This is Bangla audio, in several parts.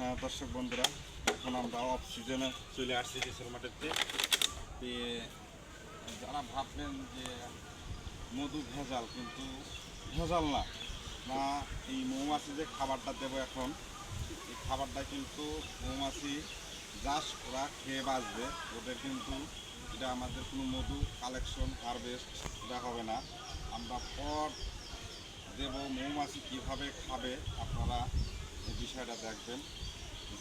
হ্যাঁ দর্শক বন্ধুরা, এখন আমরা অফ সিজনে চলে আসছি দেশের মাঠেতে যারা ভাবলেন যে মধু ভেজাল, কিন্তু ভেজাল না। না, এই মৌমাছি যে খাবারটা দেবো এখন, এই খাবারটা কিন্তু মৌমাছি চাষ ওরা খেয়ে বাঁচবে। ওদের কিন্তু এটা আমাদের কোনো মধু কালেকশন হারভেস্ট এটা হবে না। আমরা পর দেব মৌমাছি কীভাবে খাবে, আপনারা এই বিষয়টা দেখবেন।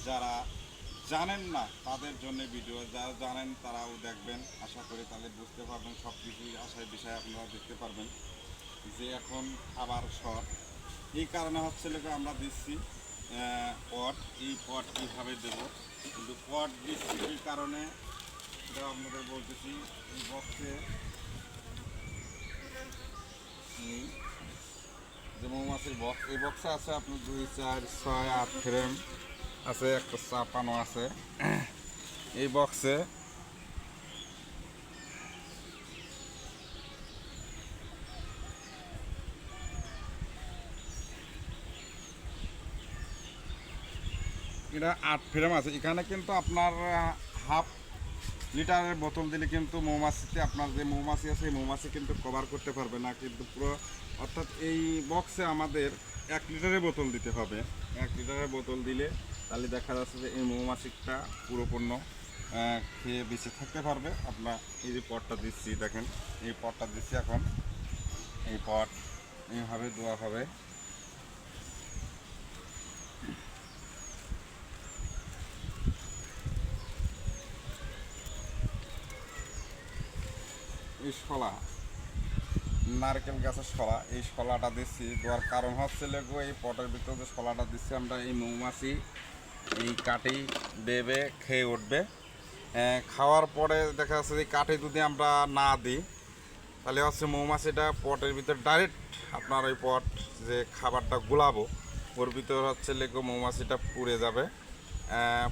যারা জানেন না তাদের জন্য ভিডিও যারা জানেন তারাও দেখবেন। আশা করি তাহলে বুঝতে পারবেন সব কিছুই আশায় বিষয়ে আপনারা দেখতে পারবেন যে এখন খাবার শর্ট। এই কারণে হচ্ছে লোকে আমরা দিচ্ছি পট। এই পট কীভাবে দেব? কিন্তু পট দিচ্ছি এই কারণে এটা আপনাদের বলতেছি, এই বক্সে যে মৌমাছির বক্স এই বক্সে আছে আপনার দুই, চার, ছয়, আট ফ্রেম আছে, একটা চাপানো আছে। এই বক্সে এটা আট ফ্রেম আছে। এখানে কিন্তু আপনার হাফ লিটারের বোতল দিলে কিন্তু মৌমাছিতে আপনার যে মৌমাছি আছে, এই মৌমাছি কিন্তু কভার করতে পারবে না। কিন্তু পুরো, অর্থাৎ এই বক্সে আমাদের এক লিটারের বোতল দিতে হবে। এক লিটারের বোতল দিলে তাহলে দেখা যাচ্ছে যে এই মৌমাছিটা পুরোপূর্ণ খেয়ে বেঁচে থাকতে পারবে। আপনার এই যে পটটা দিচ্ছি, দেখেন, এই পটটা দিচ্ছি এখন। এই পট এইভাবে দেওয়া হবে। এই শলা নারকেল গাছের শলা এই শলাটা দিচ্ছি। দেওয়ার কারণ হচ্ছে লেগো, এই পটের ভিতরে শলাটা দিচ্ছি আমরা, এই মৌমাছি এই কাঠি দেবে, খেয়ে উঠবে। খাওয়ার পরে দেখা যাচ্ছে যে কাঠি যদি আমরা না দিই, তাহলে হচ্ছে মৌমাছিটা পটের ভিতর ডাইরেক্ট আপনার ওই পট যে খাবারটা গুলাবো, ওর ভিতর হচ্ছে লেগো মৌমাছিটা পুড়ে যাবে।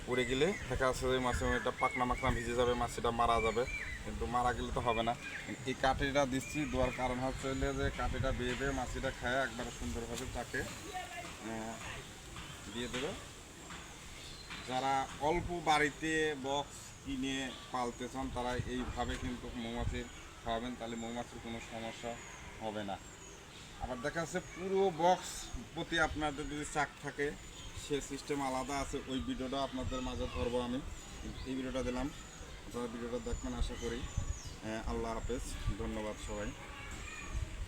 পুড়ে গেলে দেখা যাচ্ছে যে মাছে এটা পাকনা মাকনা ভিজে যাবে, মাছিটা মারা যাবে। কিন্তু মারা গেলে তো হবে না। এই কাঠিটা দিচ্ছি, দেওয়ার কারণ হচ্ছে যে কাঠিটা বেয়ে বেয়ে মাছিটা খায়, একবার সুন্দরভাবে তাকে দিয়ে দেবে। যারা অল্প বাড়িতে বক্স কিনে পালতে চান তারা এইভাবে কিন্তু মৌমাছি খাওয়াবেন তাহলে মৌমাছির কোনো সমস্যা হবে না। আবার দেখা যাচ্ছে পুরো বক্স প্রতি আপনাদের যদি চাক থাকে সে সিস্টেম আলাদা আছে ওই ভিডিওটা আপনাদের মাঝে ধরবো আমি। এই ভিডিওটা দিলাম আপনারা ভিডিওটা দেখবেন আশা করি। আহ, আল্লাহ হাফেজ ধন্যবাদ সবাই।